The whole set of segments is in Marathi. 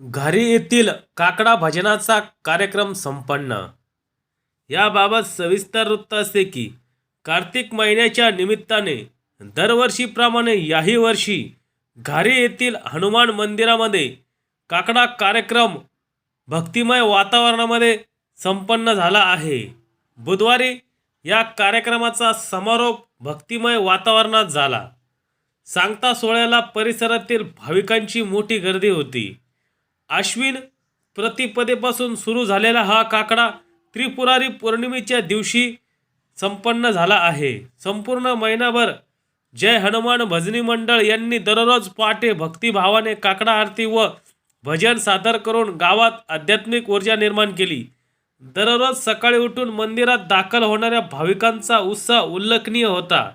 घारी येथील काकडा भजनाचा कार्यक्रम संपन्न. याबाबत सविस्तर वृत्त असे की कार्तिक महिन्याच्या निमित्ताने दरवर्षीप्रमाणे याही वर्षी घारी येथील हनुमान मंदिरामध्ये काकडा कार्यक्रम भक्तिमय वातावरणामध्ये संपन्न झाला आहे. बुधवारी या कार्यक्रमाचा समारोप भक्तिमय वातावरणात झाला. सांगता सोहळ्याला परिसरातील भाविकांची मोठी गर्दी होती. आश्विन प्रतिपदेपासून सुरू झालेला हा काकडा त्रिपुरारी पौर्णिमेच्या दिवशी संपन्न झाला आहे. संपूर्ण महिनाभर जय हनुमान भजनी मंडळ यांनी दररोज पहाटे भक्तिभावाने काकडा आरती व भजन सादर करून गावात आध्यात्मिक ऊर्जा निर्माण केली. दररोज सकाळी उठून मंदिरात दाखल होणाऱ्या भाविकांचा उत्साह उल्लेखनीय होता.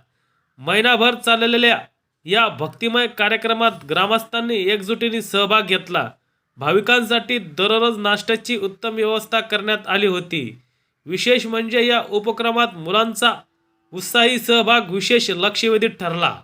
महिनाभर चाललेल्या या भक्तिमय कार्यक्रमात ग्रामस्थांनी एकजुटीने सहभाग घेतला. भाविकांसाठी दररोज नाश्त्याची उत्तम व्यवस्था करण्यात आली होती. विशेष म्हणजे या उपक्रमात मुलांचा उत्साही सहभाग विशेष लक्षवेधी ठरला.